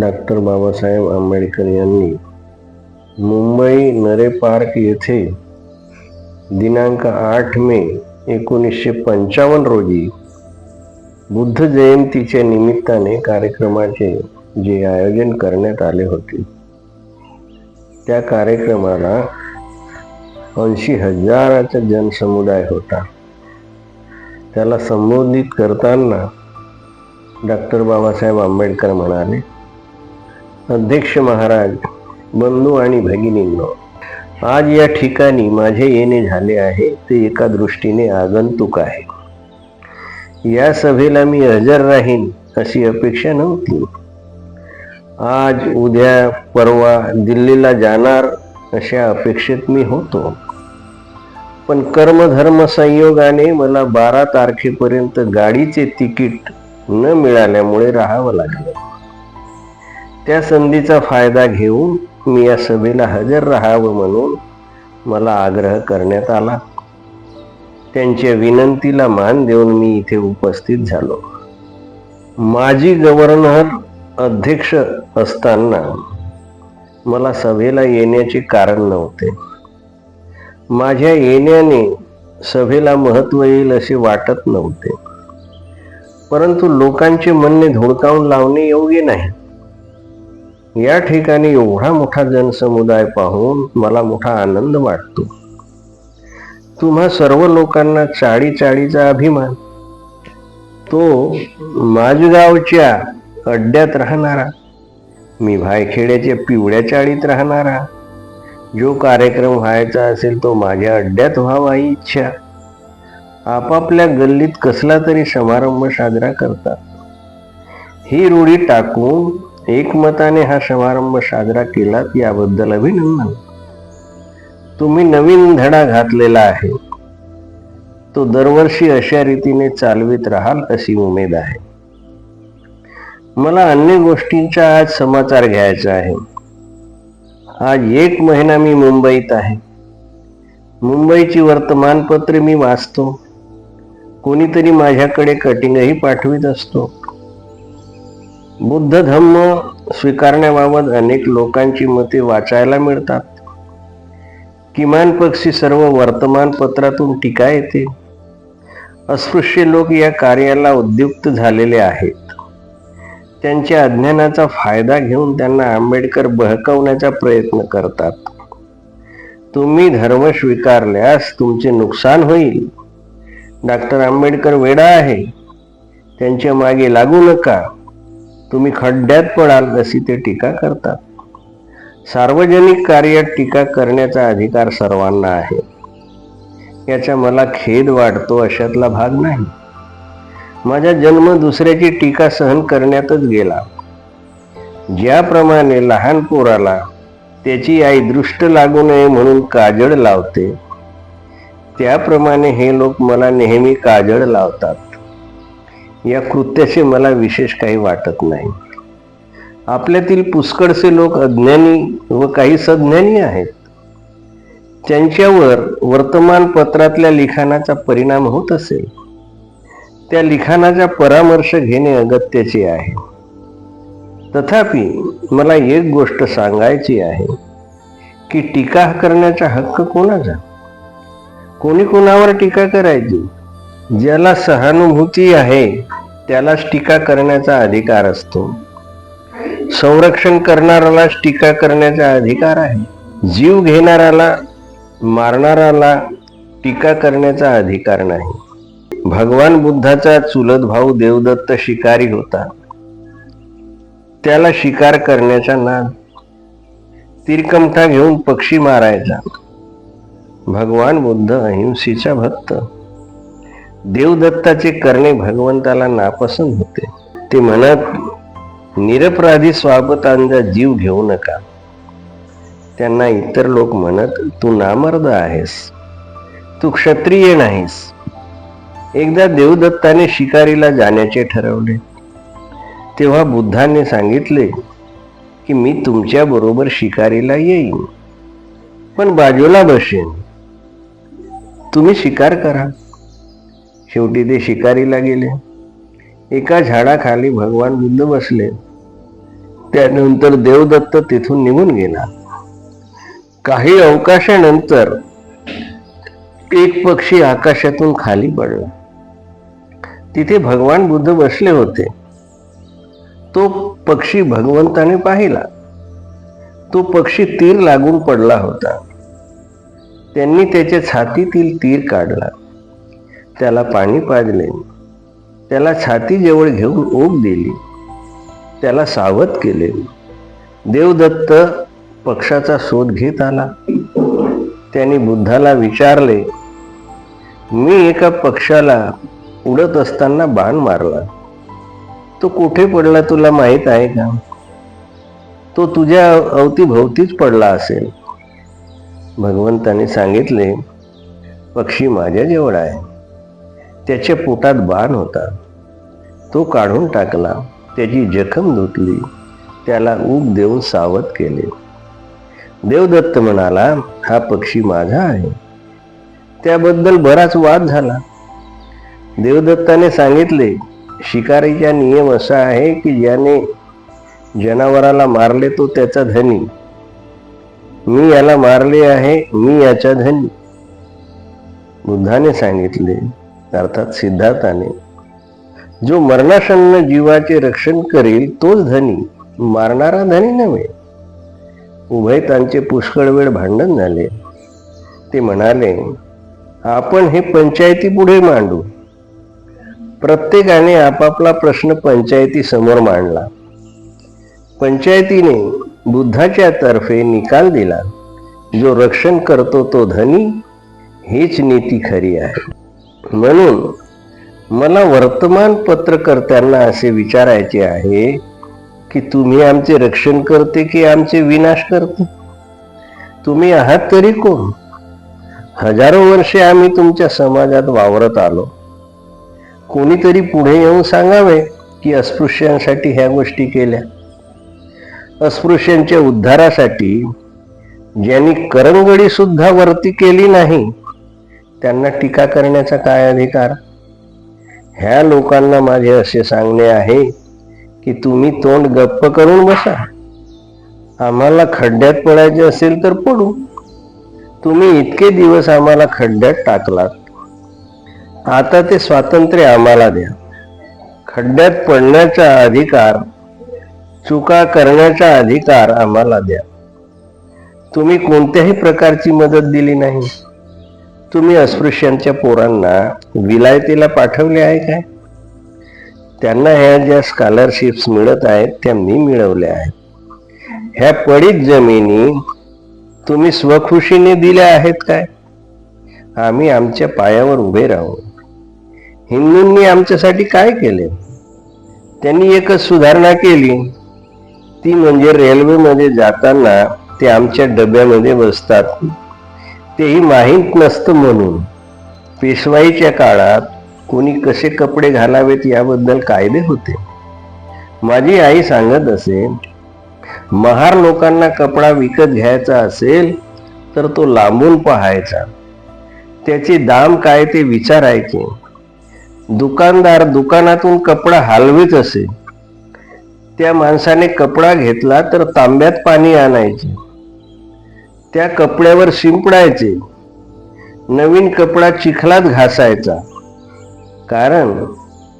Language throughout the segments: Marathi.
डॉक्टर बाबासाहेब आंबेडकर यांनी मुंबई नरे पार्क येथे दिनांक आठ मे एकोणीसशे पंचावन्न रोजी बुद्ध जयंतीच्या निमित्ताने कार्यक्रमाचे जे आयोजन करण्यात आले होते. त्या कार्यक्रमाला ऐंशी हजाराचा जनसमुदाय होता. त्याला संबोधित करताना डॉक्टर बाबासाहेब आंबेडकर म्हणाले अध्यक्ष महाराज बंधू आणि भगिनींनो आज या ठिकाणी माझे येणे झाले आहे ते एका दृष्टीने आगंतुक आहे. या सभेला मी हजर राहीन अशी अपेक्षा नव्हती. आज उद्या परवा दिल्लीला जाणार अशा अपेक्षेत मी होतो. पण कर्मधर्म संयोगाने मला बारा तारखेपर्यंत गाडीचे तिकीट न मिळाल्यामुळे राहावं लागलं. त्या संधीचा फायदा घेऊन मी या सभेला हजर राहावं म्हणून मला आग्रह करण्यात आला. त्यांच्या विनंतीला मान देऊन मी इथे उपस्थित झालो. माजी गव्हर्नर अध्यक्ष असताना मला सभेला येण्याचे कारण नव्हते. माझ्या येण्याने सभेला महत्त्व येईल असे वाटत नव्हते. परंतु लोकांचे म्हणणे धुडकावून लावणे योग्य नाही. या ठिकाणी एवढा मोठा जनसमुदाय पाहून मला मोठा आनंद वाटतो. तुम्हा सर्व लोकांना चाळी चाळीचा अभिमान. तो माझगावच्या अड्ड्यात राहणारा मी भायखेड्याच्या पिवळ्या चाळीत राहणारा जो कार्यक्रम व्हायचा असेल तो माझ्या अड्ड्यात व्हावा ही इच्छा. आपापल्या गल्लीत कसला तरी समारंभ साजरा करतात. ही रूढी टाकून एकमताने हा समारंभ साजरा केलात याबद्दल अभिनंदन. तुम्ही नवीन धडा घातलेला आहे. तो दरवर्षी अशा रीतीने चालवित राहाल अशी उमेद आहे. मला अन्य गोष्टींचा आज समाचार घ्यायचा आहे. आज एक महिना मी मुंबईत आहे. मुंबईची वर्तमानपत्रे मी वाचतो. कोणीतरी माझ्याकडे कटिंगही पाठवित असतो. बुद्ध धम्म स्वीकारण्याबाबत अनेक लोकांची मते वाचायला मिळतात. किमान पक्षी सर्व वर्तमानपत्रातून टीका येते. अस्पृश्य लोक या कार्याला उद्युक्त झालेले आहेत. त्यांच्या अज्ञानाचा फायदा घेऊन त्यांना आंबेडकर बहकवण्याचा प्रयत्न करतात. तुम्ही धर्म स्वीकारल्यास तुमचे नुकसान होईल. डॉक्टर आंबेडकर वेडा आहे. त्यांच्या मागे लागू नका. तुम्ही खड्ड्यात पडाल अशी ते टीका करतात. सार्वजनिक कार्यात टीका करण्याचा अधिकार सर्वांना आहे. याचा मला खेद वाटतो अशातला भाग नाही. माझा जन्म दुसऱ्याची टीका सहन करण्यातच गेला. ज्याप्रमाणे लहान पोराला त्याची आई दृष्ट लागू नये म्हणून काजळ लावते त्याप्रमाणे हे लोक मला नेहमी काजळ लावतात. या कृत्याचे मला विशेष काही वाटत नाही. आपल्यातील पुष्कळसे लोक अज्ञानी व काही सज्ञानी आहेत. त्यांच्यावर वर्तमानपत्रातल्या लिखाणाचा परिणाम होत असेल. त्या लिखाणाचा परामर्श घेणे अगत्याचे आहे. तथापि मला एक गोष्ट सांगायची आहे की टीका करण्याचा हक्क कोणाचा? कोणी कोणावर टीका करायची? ज्याला सहानुभूती आहे त्यालाच टीका करण्याचा अधिकार असतो. संरक्षण करणाऱ्यालाच टीका करण्याचा अधिकार आहे. जीव घेणाऱ्याला मारणाऱ्याला टीका करण्याचा अधिकार नाही. भगवान बुद्धाचा चुलत भाऊ देवदत्त शिकारी होता. त्याला शिकार करण्याचा नाद. तिरकमठा घेऊन पक्षी मारायचा. भगवान बुद्ध अहिंसेचा भक्त. देवदत्ताचे करणे भगवंताला नापसंत होते. ते म्हणत निरपराधी स्वागतांचा जीव घेऊ नका. त्यांना इतर लोक म्हणत तू नामर्द आहेस. तू क्षत्रिय नाहीस. एकदा देवदत्ताने शिकारीला जाण्याचे ठरवले. तेव्हा बुद्धाने सांगितले की मी तुमच्या बरोबर शिकारीला येईन पण बाजूला बसेन. तुम्ही शिकार करा. शेवटी ते शिकारीला गेले. एका झाडाखाली भगवान बुद्ध बसले. त्यानंतर देवदत्त तिथून निघून गेला. काही अवकाशानंतर एक पक्षी आकाशातून खाली पडला. तिथे भगवान बुद्ध बसले होते. तो पक्षी भगवंताने पाहिला. तो पक्षी तीर लागून पडला होता. त्यांनी त्याच्या छातीतील तीर काढला. त्याला पाणी पाजले. त्याला छातीजवळ घेऊन ओक दिली. त्याला सावध केले. देवदत्त पक्षाचा शोध घेत आला. त्यांनी बुद्धाला विचारले मी एका पक्षाला उडत असताना बाण मारला. तो कुठे पडला तुला माहीत आहे का? तो तुझ्या अवतीभोवतीच पडला असेल. भगवंताने सांगितले पक्षी माझ्याजवळ आहे. त्याच्या पोटात बाण होता. तो काढून टाकला त्याची जखम धुतली त्याला ऊब देऊन सावध केले. देवदत्त म्हणाला हा पक्षी माझा आहे. त्याबद्दल बराच वाद झाला. देवदत्ताने सांगितले शिकारीचा नियम असा आहे की ज्याने जनावराला मारले तो त्याचा धनी. मी याला मारले आहे मी याचा धनी. बुद्धाने सांगितले अर्थात सिद्धार्थाने जो मरणासन्न जीवाचे रक्षण करील तोच धनी मारणारा धनी नव्हे. उभय त्यांचे पुष्कळ वेळ भांडण झाले. ते म्हणाले आपण हे पंचायती पुढे मांडू. प्रत्येकाने आपापला प्रश्न पंचायती समोर मांडला. पंचायतीने बुद्धाच्या तर्फे निकाल दिला जो रक्षण करतो तो धनी हीच नीती खरी आहे. म्हणून मला वर्तमानपत्रकर्त्यांना असे विचारायचे आहे की तुम्ही आमचे रक्षण करते की आमचे विनाश करते? तुम्ही आहात तरी कोण? हजारो वर्षे आम्ही तुमच्या समाजात वावरत आलो. कोणीतरी पुढे येऊन सांगावे की अस्पृश्यांसाठी ह्या गोष्टी केल्या. अस्पृश्यांच्या उद्धारासाठी ज्यांनी करंगडी सुद्धा वरती केली नाही त्यांना टीका करण्याचा काय अधिकार? ह्या लोकांना माझे असे सांगणे आहे की तुम्ही तोंड गप्प करून बसा. आम्हाला खड्ड्यात पडायचे असेल तर पडू. तुम्ही इतके दिवस आम्हाला खड्ड्यात टाकलात. आता ते स्वातंत्र्य आम्हाला द्या. खड्ड्यात पडण्याचा अधिकार चुका करण्याचा अधिकार आम्हाला द्या. तुम्ही कोणत्याही प्रकारची मदत दिली नाही. तुम्ही अस्पृश्यांच्या पोरांना विलायतीला पाठवले आहे काय? त्यांना ह्या ज्या स्कॉलरशिप्स मिळत आहेत त्या मी मिळवल्या आहेत. ह्या पडीत जमिनी तुम्ही स्वखुशीने दिल्या आहेत काय? आम्ही आमच्या पायावर उभे राहू हिंदूंनी आमच्यासाठी काय केले? त्यांनी एकच सुधारणा केली. ती म्हणजे रेल्वेमध्ये जाताना ते आमच्या डब्यामध्ये बसतात. तेही माहीत नसतं म्हणून. पेशवाईच्या काळात कोणी कसे कपडे घालावेत याबद्दल कायदे होते. माझी आई सांगत असे महार लोकांना कपडा विकत घ्यायचा असेल तर तो लांबून पाहायचा. त्याचे दाम काय ते विचारायचे दुकानदार दुकानातून कपडा हलवीत असे. त्या माणसाने कपडा घेतला तर तांब्यात पाणी आणायचे. त्या कपड्यावर शिंपडायचे. नवीन कपडा चिखलात घासायचा. कारण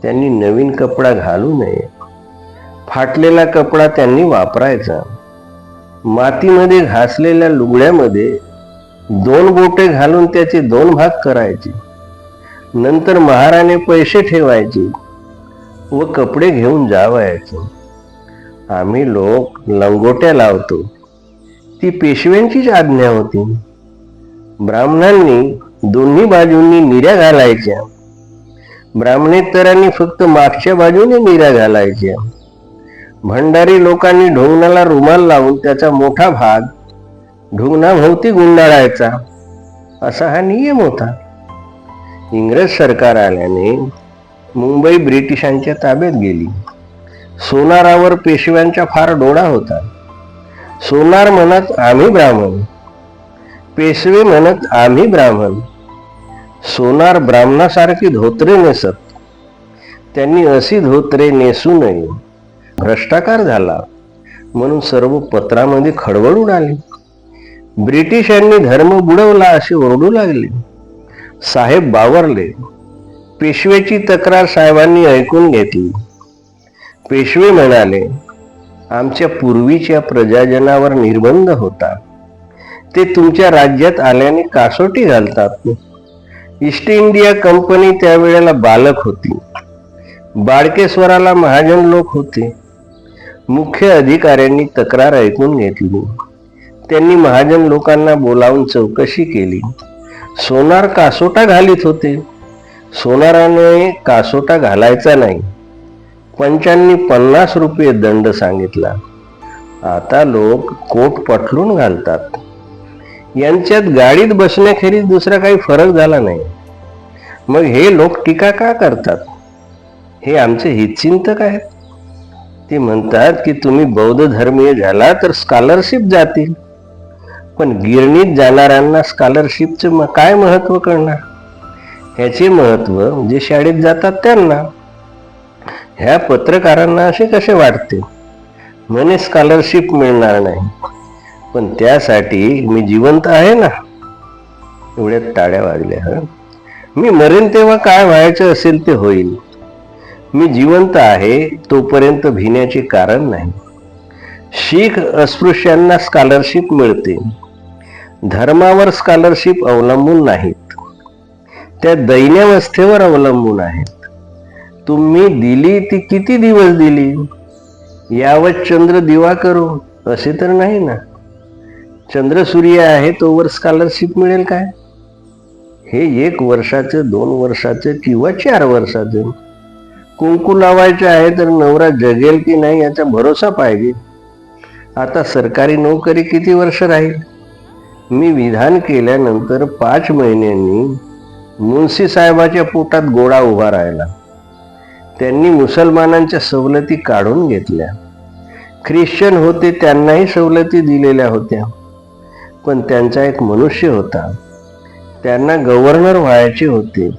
त्यांनी नवीन कपडा घालू नये. फाटलेला कपडा त्यांनी वापरायचा. मातीमध्ये घासलेल्या लुगड्यामध्ये दोन बोटे घालून त्याचे दोन भाग करायचे. नंतर महाराने पैसे ठेवायचे व कपडे घेऊन जावायचे. आम्ही लोक लंगोट्या लावतो. ती पेशव्यांचीच आज्ञा होती. ब्राह्मणांनी दोन्ही बाजूंनी निऱ्या घालायच्या. ब्राह्मणेतरांनी फक्त मागच्या बाजूने निऱ्या घालायच्या. भंडारी लोकांनी ढोंगणाला रुमाल लावून त्याचा मोठा भाग ढोंगणाभोवती गुंडाळायचा. असा हा नियम होता. इंग्रज सरकार आल्याने मुंबई ब्रिटिशांच्या ताब्यात गेली. सोनारावर पेशव्यांचा फार डोळा होता. सोनार म्हणत आम्ही ब्राह्मण. पेशवे म्हणत आम्ही ब्राह्मण. सोनार ब्राह्मणासारखी धोत्रे नेसत. त्यांनी अशी धोत्रे नेसू नये. भ्रष्टाचार झाला. म्हणून सर्व पत्रामध्ये खळबळ उडाली ब्रिटिशांनी धर्म बुडवला असे ओरडू लागले. साहेब बावरले. पेशवेची तक्रार साहेबांनी ऐकून घेतली. पेशवे म्हणाले आमच्या पूर्वीच्या प्रजाजनावर निर्बंध होता. ते तुमच्या राज्यात आल्याने कासोटी घालतात. ईस्ट इंडिया कंपनी त्यावेळेला बालक होती. बाळकेश्वराला महाजन लोक होते. मुख्य अधिकाऱ्यांनी तक्रार ऐकून घेतली. त्यांनी महाजन लोकांना बोलावून चौकशी केली. सोनार कासोटा घालीत होते. सोनाराने कासोटा घालायचा नाही. पंचांनी पन्नास रुपये दंड सांगितला. आता लोक कोट पटलून घालतात. यांच्यात गाडीत बसण्याखेरीज दुसरा काही फरक झाला नाही. मग हे लोक टीका का करतात? हे आमचे हितचिंतक आहेत. ते म्हणतात की तुम्ही बौद्ध धर्मीय झाला तर स्कॉलरशिप जातील. पण गिरणीत जाणाऱ्यांना स्कॉलरशिपचं काय महत्त्व कळणार? ह्याचे महत्त्व जे शाळेत जातात त्यांना. ह्या पत्रकारांना असे कसे वाटते? म्हणे स्कॉलरशिप मिळणार नाही. पण त्यासाठी मी जिवंत आहे ना? एवढ्या टाळ्या वाजल्या मी मरेन तेव्हा काय व्हायचं असेल ते होईल. मी जिवंत आहे तोपर्यंत भिण्याचे कारण नाही. शीख अस्पृश्यांना स्कॉलरशिप मिळते. धर्मावर स्कॉलरशिप अवलंबून नाहीत. त्या दैन्यावस्थेवर अवलंबून आहेत. तुम्ही दिली ती किती दिवस दिली? यावत चंद्र दिवा करू असे तर नाही ना? चंद्र सूर्य आहे तोवर स्कॉलरशिप मिळेल काय? हे एक वर्षाचं दोन वर्षाचं किंवा चार वर्षाचं. कुंकू लावायचं आहे तर नवरा जगेल की नाही याचा भरोसा पाहिजे. आता सरकारी नोकरी किती वर्ष राहील? मी विधान केल्यानंतर पाच महिन्यांनी मुन्सी साहेबाच्या पोटात गोळा उभा राहिला. त्यांनी मुसलमानांच्या सवलती काढून घेतल्या. ख्रिश्चन होते त्यांनाही सवलती दिलेल्या होत्या. पण त्यांचा एक मनुष्य होता. त्यांना गव्हर्नर व्हायचे होते.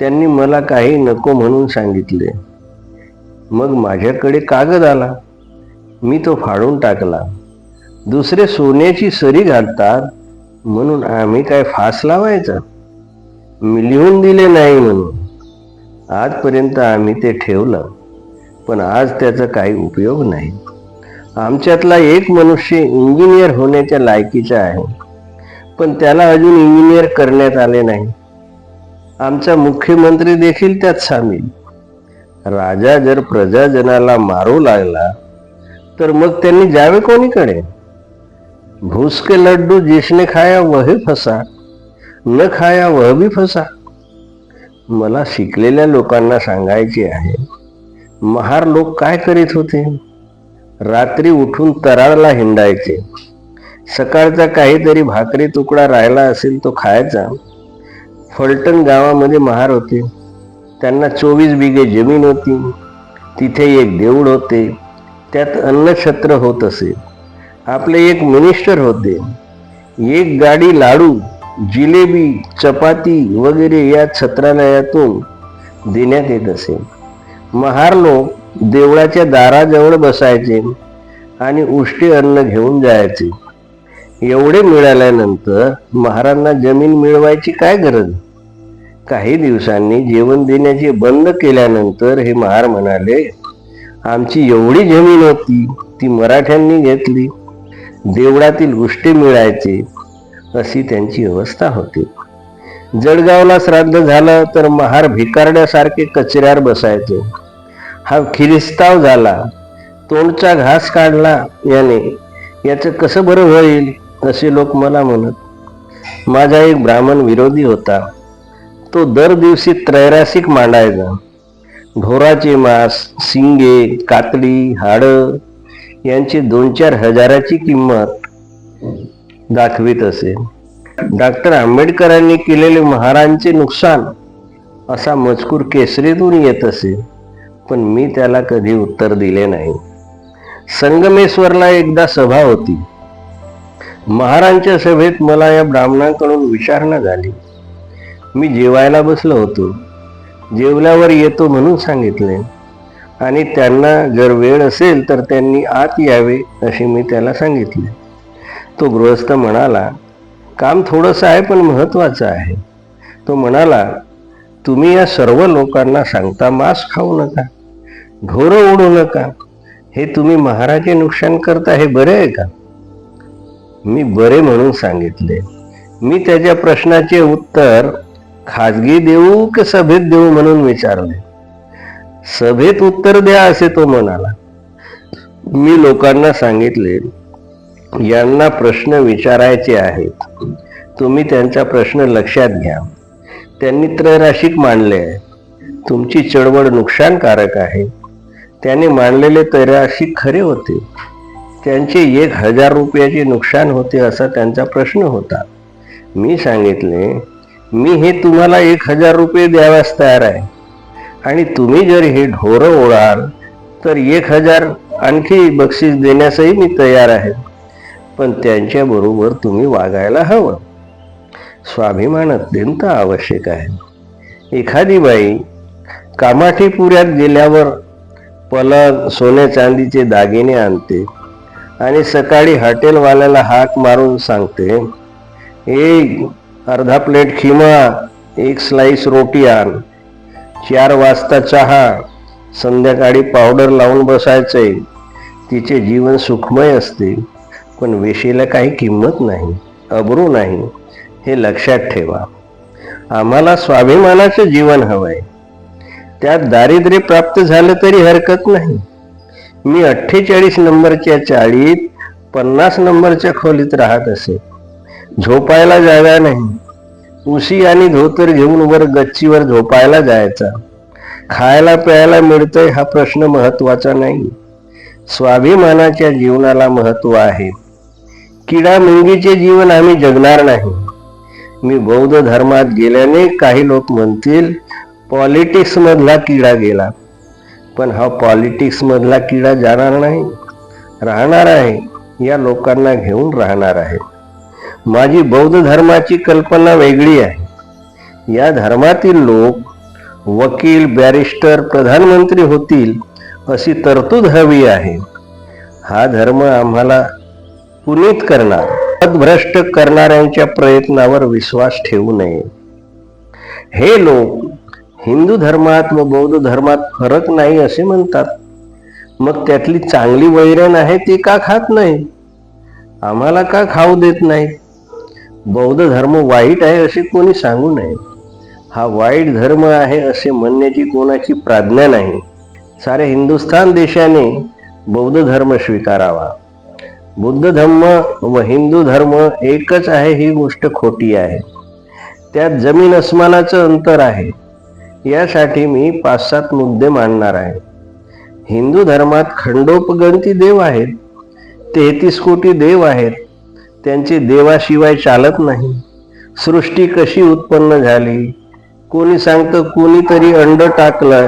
त्यांनी मला काही नको म्हणून सांगितले. मग माझ्याकडे कागद आला. मी तो फाडून टाकला. दुसरे सोन्याची सरी घालतात म्हणून आम्ही काय फास लावायचा? मी लिहून दिले नाही म्हणून. आजपर्यंत आम्ही ते ठेवलं पण आज त्याचा काही उपयोग नाही. आमच्यातला एक मनुष्य इंजिनियर होण्याच्या लायकीचा आहे पण त्याला अजून इंजिनियर करण्यात आले नाही. आमचा मुख्यमंत्री देखील त्यात सामील. राजा जर प्रजाजनाला मारू लागला तर मग त्यांनी जावे कोणीकडे? भूसके लड्डू जिसने खाया वही फसा न खाया वह भी फसा. मला शिकलेल्या लोकांना सांगायचे आहे महार लोक काय करीत होते? रात्री उठून तराळला हिंडायचे. सकाळचा काहीतरी भाकरी तुकडा राहिला असेल तो खायचा. फलटण गावामध्ये महार होते. त्यांना चोवीस बिघे जमीन होती. तिथे एक देऊळ होते. त्यात अन्नछत्र होत असे. आपले एक मिनिस्टर होते. एक गाडी लाडू जिलेबी चपाती वगैरे या छत्रालयातून देण्यात येत असे. महार लोक देवळाच्या दाराजवळ बसायचे आणि उष्टी अन्न घेऊन जायचे. एवढे मिळाल्यानंतर महारांना जमीन मिळवायची काय गरज? काही दिवसांनी जेवण देण्याचे बंद केल्यानंतर हे महार म्हणाले आमची एवढी जमीन होती ती मराठ्यांनी घेतली. देवळातील उष्टे मिळायचे. अशी त्यांची अवस्था होती. जळगावला श्राद्ध झालं तर महार भिकारड्यासारखे कचऱ्यावर बसायचे. हा खिरिस्ताव झाला. तोंडचा घास काढला याने. याचं कसं बरं होईल? असे लोक मला म्हणत. माझा एक ब्राह्मण विरोधी होता. तो दर दिवशी त्रैरासिक मांडायचा. ढोराचे मांस शिंगे कातडी हाडं यांची दोन चार हजाराची किंमत. दाखवित असे. डॉक्टर आंबेडकरांनी केलेले महारांचे नुकसान असा मजकूर केसरीतून येत असे पण मी त्याला कधी उत्तर दिले नाही. संगमेश्वरला एकदा सभा होती. महारांच्या सभेत मला या ब्राह्मणांकडून विचारणा झाली. मी जेवायला बसलो होतो. जेवल्यावर येतो म्हणून सांगितले. आणि त्यांना जर वेळ असेल तर त्यांनी आत यावे असे मी त्याला सांगितले. तो गृहस्थ म्हणाला काम थोडंसं आहे पण महत्वाचं आहे. तो म्हणाला तुम्ही या सर्व लोकांना सांगता मांस खाऊ नका ढोरं ओढू नका. हे तुम्ही महाराजे नुकसान करता हे बरे आहे का? मी बरे म्हणून सांगितले. मी त्याच्या प्रश्नाचे उत्तर खाजगी देऊ की सभेत देऊ म्हणून विचारले. सभेत उत्तर द्या असे तो म्हणाला. मी लोकांना सांगितले यांना प्रश्न विचारायचे आहेत. तुम्ही त्यांचा प्रश्न लक्षात घ्या. त्यांनी त्रैराशिक मांडले आहे. तुमची चळवळ नुकसानकारक आहे. त्याने मांडलेले त्रैराशिक खरे होते. त्यांचे एक हजार रुपयाचे नुकसान होते असा त्यांचा प्रश्न होता. मी सांगितले मी हे तुम्हाला एक हजार रुपये द्यावास तयार आहे. आणि तुम्ही जर हे ढोरं ओढाल तर एक हजार आणखी बक्षीस देण्यासही मी तयार आहे. पण त्यांच्याबरोबर तुम्ही वागायला हवं. स्वाभिमान अत्यंत आवश्यक आहे. एखादी बाई कामाठीपुऱ्यात गेल्यावर पलंग सोने चांदीचे दागिने आणते आणि सकाळी हॉटेलवाल्याला हाक मारून सांगते एक अर्धा प्लेट खिमा एक स्लाइस रोटी आण. चार वाजता चहा संध्याकाळी पावडर लावून बसायचंय. तिचे जीवन सुखमय असते. पण वेशीला काही किंमत नाही अब्रू नाही हे लक्षात ठेवा. आम्हाला स्वाभिमानाचं जीवन हवंय. त्यात दारिद्र्य प्राप्त झालं तरी हरकत नाही. मी अठ्ठेचाळीस नंबरच्या चाळीत पन्नास नंबरच्या खोलीत राहत असे. झोपायला जागा नाही. उशी आणि धोतर घेऊन वर गच्चीवर झोपायला जायचा. खायला प्यायला मिळतंय हा प्रश्न महत्त्वाचा नाही. स्वाभिमानाच्या जीवनाला महत्त्व आहे. किडा मुंगीचे जीवन आम्ही जगणार नाही. मी बौद्ध धर्मात गेल्याने काही लोक म्हणतील पॉलिटिक्स मधला किडा गेला. पण हा पॉलिटिक्स मधला किडा जाणार नाही. राहणार आहे या लोकांना घेऊन राहणार आहे. माझी बौद्ध धर्माची कल्पना वेगळी आहे. या धर्मातील लोक वकील बॅरिस्टर प्रधानमंत्री होतील अशी तरतूद हवी आहे. हा धर्म आम्हाला पुनीत करणार. पदभ्रष्ट करणाऱ्यांच्या प्रयत्नावर विश्वास ठेवू नये. हे लोक हिंदू धर्मात व बौद्ध धर्मात फरक नाही असे म्हणतात. मग त्यातली चांगली वैरण आहे ती का खात नाही? आम्हाला का खाऊ देत नाही? बौद्ध धर्म वाईट आहे असे कोणी सांगू नये. हा वाईट धर्म आहे असे म्हणण्याची कोणाची प्राज्ञा नाही. सारे हिंदुस्थान देशाने बौद्ध धर्म स्वीकारावा. बुद्ध धर्म व हिंदू धर्म एकच आहे ही गोष्ट खोटी आहे. त्यात जमीन अस्मानाचं अंतर आहे. यासाठी मी पाच सात मुद्दे मांडणार आहे. हिंदू धर्मात खंडोपगंती देव आहेत. तेहतीस कोटी देव आहेत. त्यांची देवाशिवाय चालत नाही. सृष्टी कशी उत्पन्न झाली? कोणी सांगतं कोणीतरी अंड टाकलं?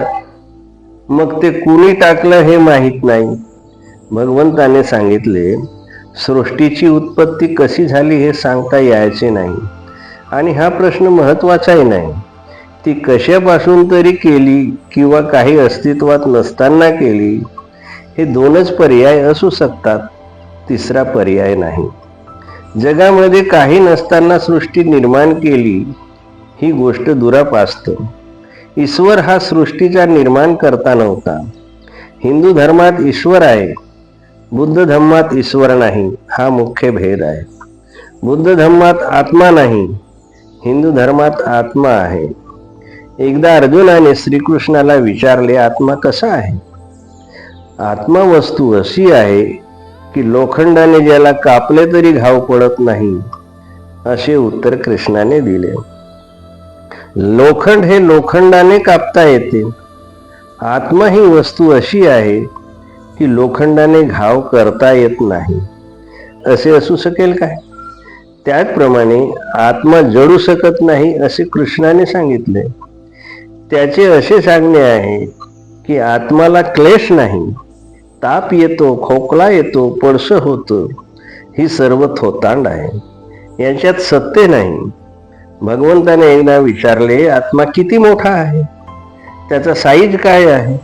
मग ते कुणी टाकलं हे माहीत नाही. भगवंताने सांगितले सृष्टीची उत्पत्ती कशी झाली हे सांगता यायचे नाही. आणि हा प्रश्न महत्वाचाही नाही. ती कशापासून तरी केली किंवा काही अस्तित्वात नसताना केली हे दोनच पर्याय असू शकतात तिसरा पर्याय नाही. जगामध्ये काही नसताना सृष्टी निर्माण केली ही गोष्ट दुरापास्त ईश्वर हा सृष्टीचा निर्माण करता नव्हता. हिंदू धर्मात ईश्वर आहे बुद्ध धम्मात ईश्वर नाही हा मुख्य भेद आहे. बुद्ध धम्मात आत्मा नाही हिंदू धर्मात आत्मा आहे. एकदा अर्जुनाने श्रीकृष्णाला विचारले आत्मा कसा आहे? आत्मा वस्तू अशी आहे की लोखंडाने ज्याला कापले तरी घाव पडत नाही असे उत्तर कृष्णाने दिले. लोखंड हे लोखंडाने कापता येते. आत्मा ही वस्तू अशी आहे की लोखंडाने घाव करता येत नाही. असे असू शकेल काय? त्याचप्रमाणे आत्मा जडू शकत नाही असे कृष्णाने सांगितले. त्याचे असे सांगणे आहे की आत्माला क्लेश नाही. ताप येतो खोकला येतो पडस होतं. ही सर्व थोतांड आहे. यांच्यात सत्य नाही. भगवंताने एकदा विचारले आत्मा किती मोठा आहे? त्याचा साईज काय आहे?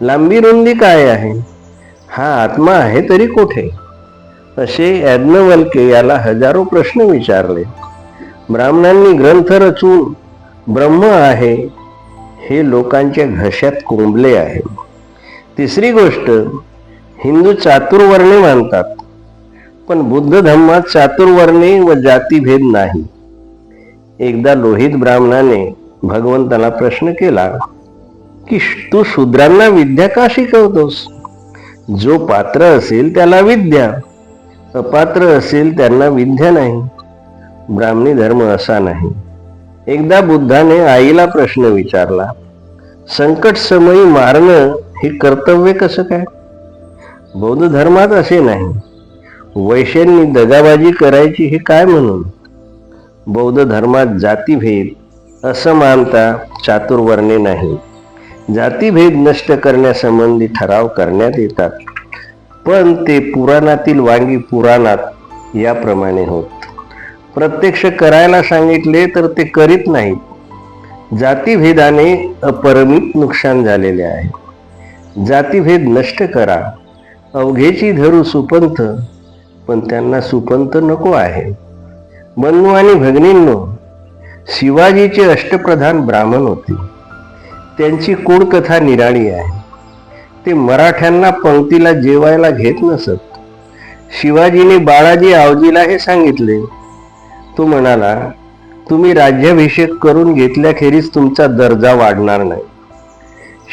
लांबी रुंदी काय आहे? हा आत्मा आहे तरी कुठे? असे याज्ञवल्के याला हजारो प्रश्न विचारले. ब्राह्मणांनी ग्रंथ रचून ब्रह्म आहे हे लोकांच्या घशात कोंबले आहे. तिसरी गोष्ट हिंदू चातुर्वर्णे मानतात पण बुद्ध धम्मात चातुर्वर्णे व जातीभेद नाही. एकदा लोहित ब्राह्मणाने भगवंताला प्रश्न केला की तू शूद्रांना विद्या का शिकवतोस? जो पात्र असेल त्याला विद्या. अपात्र असेल त्यांना विद्या नाही. ब्राह्मणी धर्म असा नाही. एकदा बुद्धाने आईला प्रश्न विचारला संकट समयी मारणं हे कर्तव्य कसं काय? बौद्ध धर्मात असे नाही. वैश्यांनी दगाबाजी करायची हे काय म्हणून? बौद्ध धर्मात जातीभेद असमानता चातुर्वर्णे नाही. जातीभेद नष्ट करण्यासंबंधी ठराव करण्यात येतात. पण ते पुराणातील वांगी पुराणात याप्रमाणे होत. प्रत्यक्ष करायला सांगितले तर ते करीत नाहीत जातीभेदाने अपरमित नुकसान झालेले आहे. जातीभेद नष्ट करा. अवघेची धरू सुपंथ पण त्यांना सुपंथ नको आहे. बंधू आणि भगिनींनो शिवाजीचे अष्टप्रधान ब्राह्मण होते. त्यांची कूळकथा निराळी आहे. ते मराठ्यांना पंक्तीला जेवायला घेत नसत. शिवाजीने बाळाजी आवजीला हे सांगितले. तो म्हणाला तुम्ही राज्याभिषेक करून घेतल्याखेरीज तुमचा दर्जा वाढणार नाही.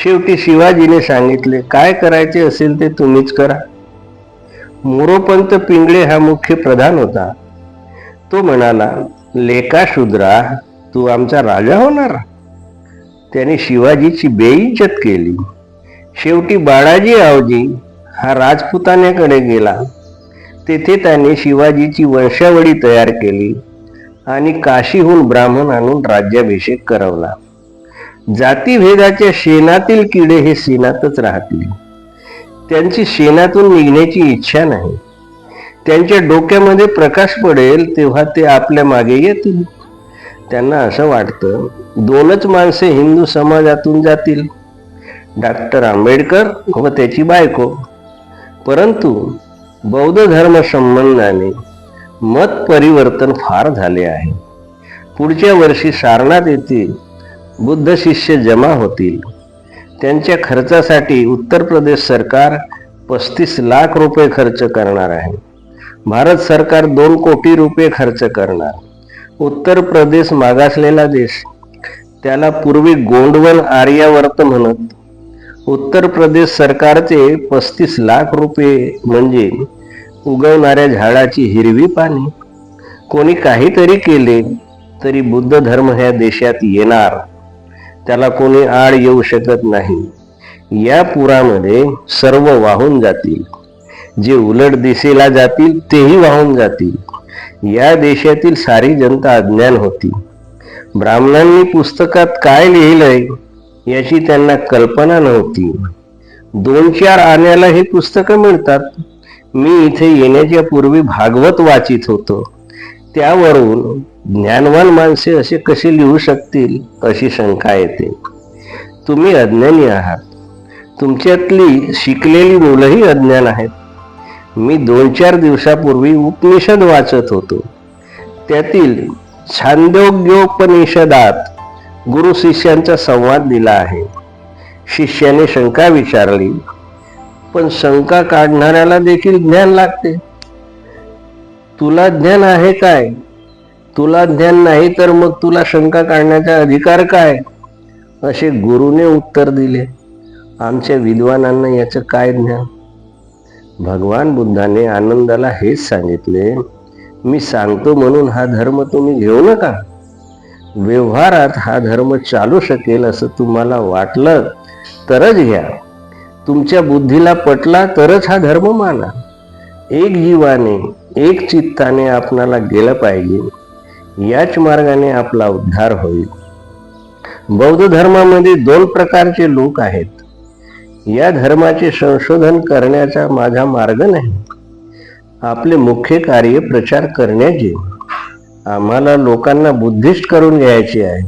शेवटी शिवाजीने सांगितले काय करायचे असेल ते तुम्हीच करा. मोरोपंत पिंगळे हा मुख्य प्रधान होता. तो म्हणाला लेका शूद्रा तू आमचा राजा होणार? त्याने शिवाजीची बेइज्जत केली. शेवटी बाळाजी आवजी हा राजपुतान्याकडे गेला. तेथे त्याने शिवाजीची वंशावळी तयार केली आणि काशीहून ब्राह्मण आणून राज्याभिषेक करवला. जातीभेदाच्या शेणातील किडे हे शेणातच राहतील. त्यांची शेणातून निघण्याची इच्छा नाही. त्यांच्या डोक्यामध्ये प्रकाश पडेल तेव्हा ते आपल्या मागे येतील. त्यांना असं वाटतं दोनच माणसे हिंदू समाजातून जातील. डॉक्टर आंबेडकर व त्याची बायको. परंतु बौद्ध धर्म संबंधाने मत परिवर्तन फार झाले आहे. पुढच्या वर्षी सारनाथ येथे बुद्ध शिष्य जमा होतील. त्यांच्या खर्चासाठी उत्तर प्रदेश सरकार पस्तीस लाख रुपये खर्च करणार आहे. भारत सरकार दोन कोटी रुपये खर्च करणार. उत्तर प्रदेश मागासलेला देश त्याला पूर्वी गोंडवन आर्यावर्त म्हणत. उत्तर प्रदेश सरकारचे पस्तीस लाख रुपये म्हणजे उगवणाऱ्या झाडाची हिरवी पाने. कोणी काहीतरी केले तरी बुद्ध धर्म ह्या देशात येणार. त्याला कोणी आड येऊ शकत नाही. या पुरामध्ये सर्व वाहून जातील. जे उलट दिशेला जातील तेही वाहून जातील. या देशातील सारी जनता अज्ञान होती. ब्राह्मणांनी पुस्तकात काय लिहिलंय याची त्यांना कल्पना नव्हती. दोन चार आण्याला हे पुस्तकं मिळतात. मी इथे येण्याच्या पूर्वी भागवत वाचित होतो. त्यावरून ज्ञानवान माणसे असे कसे लिहू शकतील अशी शंका येते. तुम्ही अज्ञानी आहात. तुमच्यातली शिकलेली मुलंही अज्ञान आहेत. मी दोन चार दिवसापूर्वी उपनिषद वाचत होतो. त्यातील छांदोग्योपनिषदात गुरु शिष्यांचा संवाद दिला आहे. शिष्याने शंका विचारली पण शंका काढणाऱ्याला देखील ज्ञान लागते. तुला ज्ञान आहे काय? तुला ज्ञान नाही तर मग तुला शंका काढण्याचा अधिकार काय? असे गुरुने उत्तर दिले आमच्या विद्वानांना याचं काय ज्ञान? भगवान बुद्धाने आनंदाला हेच सांगितले मी सांगतो म्हणून हा धर्म तुम्ही घेऊ नका. व्यवहारात हा धर्म चालू शकेल असं तुम्हाला वाटलं तरच घ्या. तुमच्या बुद्धीला पटला तरच हा धर्म माना. एक जीवाने एक चित्ताने आपणाला गेलं पाहिजे. याच मार्गाने आपला उद्धार होईल. बौद्ध धर्मामध्ये दोन प्रकारचे लोक आहेत. या धर्माचे संशोधन करण्याचा माझा मार्ग नाही. आपले मुख्य कार्य प्रचार करण्याचे आम्हाला लोकांना बुद्धिस्ट करून घ्यायचे आहे.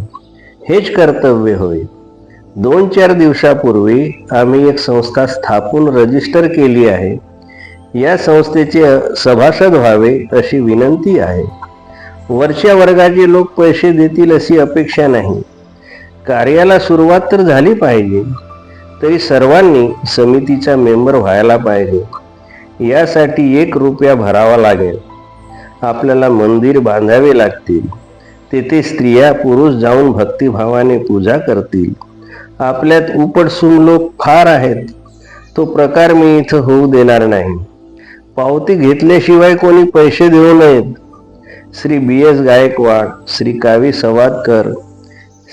हेच कर्तव्य होईल दोन चार दिवसापूर्वी आम्ही एक संस्था स्थापून रजिस्टर केली आहे. या संस्थेचे सभासद व्हावे अशी विनंती आहे. वरच्या वर्गाचे लोक पैसे देतील अशी अपेक्षा नाही. कार्याला सुरुवात तर झाली पाहिजे. तरी सर्वांनी समितीचा मेंबर व्हायला पाहिजे. यासाठी एक रुपया भरावा लागेल. आपल्याला मंदिर बांधावे लागतील. तेथे स्त्रिया पुरुष जाऊन भक्तिभावाने पूजा करतील. आपल्यात उपटसून लोक फार आहेत. तो प्रकार मी इथं होऊ देणार नाही. पावती घेतल्याशिवाय कोणी पैसे देऊ नयेत. श्री बी एस गायकवाड श्री कावी सवादकर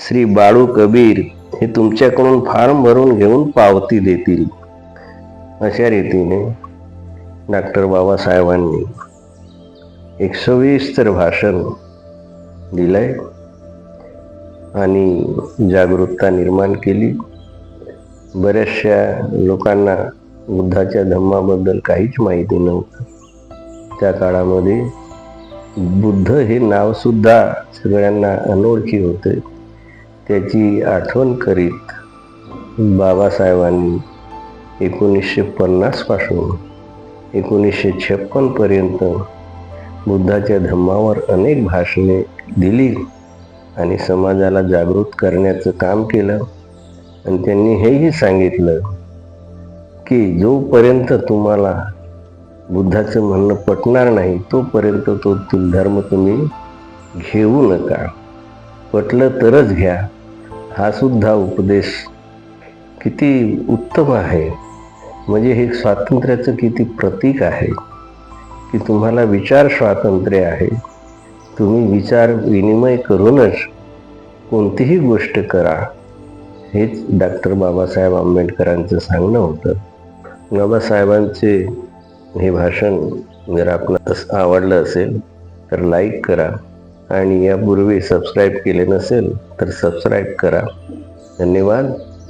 श्री बाळू कबीर हे तुमच्याकडून फॉर्म भरून घेऊन पावती देतील. अशा रीतीने डॉक्टर बाबासाहेबांनी एक सविस्तर भाषण आहे आणि जागरूकता निर्माण केली. बऱ्याचशा लोकांना बुद्धाच्या धम्माबद्दल काहीच माहिती नव्हतं. त्या काळामध्ये बुद्ध हे नावसुद्धा सगळ्यांना अनोळखी होते. त्याची आठवण करीत बाबासाहेबांनी एकोणीसशे पन्नासपासून एकोणीसशे छप्पनपर्यंत बुद्धाच्या धम्मावर अनेक भाषणे दिली आणि समाजाला जागृत करण्याचं काम केलं. आणि त्यांनी हेही सांगितलं की जोपर्यंत तुम्हाला बुद्धाचं म्हणणं पटणार नाही तोपर्यंत तो धर्म तुम्ही घेऊ नका. पटलं तरच घ्या. हा सुद्धा उपदेश किती उत्तम आहे. म्हणजे हे स्वातंत्र्याचं किती प्रतीक आहे की तुम्हाला विचार स्वातंत्र्य आहे. तुम्ही विचार विनिमय करूनच कोणतीही गोष्ट करा हेच डॉक्टर बाबासाहेब आंबेडकरांचं सांगणं होतं. बाबासाहेबांचे हे भाषण जर आपलं आवडलं असेल तर लाईक करा. आणि यापूर्वी सबस्क्राईब केले नसेल तर सबस्क्राईब करा. धन्यवाद.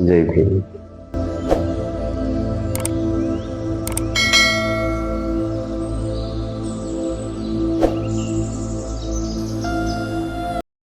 जय भीम.